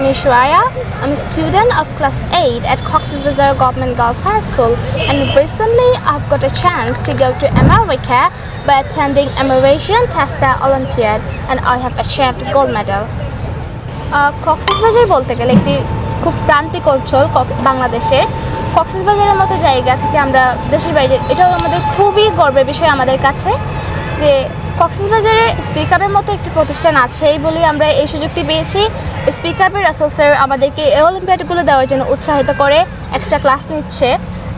me Shreya. I'm a student of class 8 at Cox's Bazar Government Girls High School and recently I've got a chance to go to America by attending American Testa Olympiad and I have achieved gold medal. Cox's Bazar বলতে গেলে একটি খুব প্রান্তিক অঞ্চল বাংলাদেশের কক্সবাজারের মতো জায়গা থেকে আমরা দেশের বাইরে এটাও আমাদের খুবই গর্বের বিষয় আমাদের কাছে যে কক্সবাজারে স্পিক আপের মতো একটি প্রতিষ্ঠান আছে এই বলেই আমরা এই সুযোগটি পেয়েছি। স্পিক আপের আমাদেরকে এই অলিম্পিয়াডগুলো দেওয়ার জন্য উৎসাহিত করে এক্সট্রা ক্লাস নিচ্ছে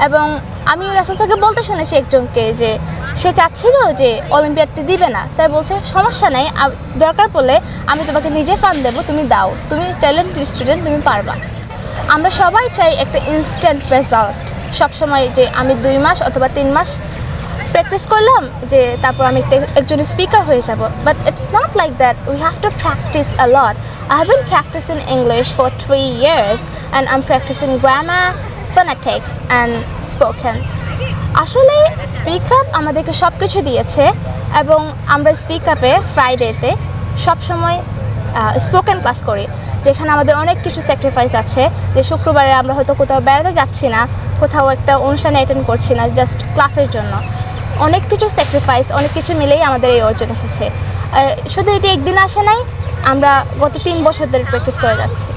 এবং আমি রাসেল বলতে শুনেছি একজনকে যে সে চাচ্ছিল যে অলিম্পিয়াডটি দিবে না। স্যার বলছে, সমস্যা নেই দরকার পড়লে আমি তোমাকে নিজে ফান্ড দেবো, তুমি দাও। তুমি ট্যালেন্টেড স্টুডেন্ট তুমি পারবা। আমরা সবাই চাই একটা ইনস্ট্যান্ট রেজাল্ট সবসময় যে আমি দুই মাস অথবা তিন মাস প্র্যাকটিস করলাম যে তারপর আমি একজন স্পিকার হয়ে যাব। But it's not like that we have to practise a lot I have been practising English for three years and I am practising grammar phonetics and spoken আসলে স্পিক আপ আমাদেরকে সব কিছু দিয়েছে, এবং আমরা স্পিক আপে ফ্রাইডেতে সবসময় স্পোকেন ক্লাস করি, যেখানে আমাদের অনেক কিছু স্যাক্রিফাইস আছে, যে শুক্রবারে আমরা হয়তো কোথাও বেড়াতে যাচ্ছি না, কোথাও একটা অনুষ্ঠানে অ্যাটেন্ড করছি না জাস্ট ক্লাসের জন্য। অনেক কিছু স্যাক্রিফাইস অনেক কিছু মিলেই আমাদের এই অর্জন এসেছে। শুধু এটি একদিন আসে নাই, আমরা গত তিন বছর ধরে প্র্যাকটিস করে যাচ্ছি।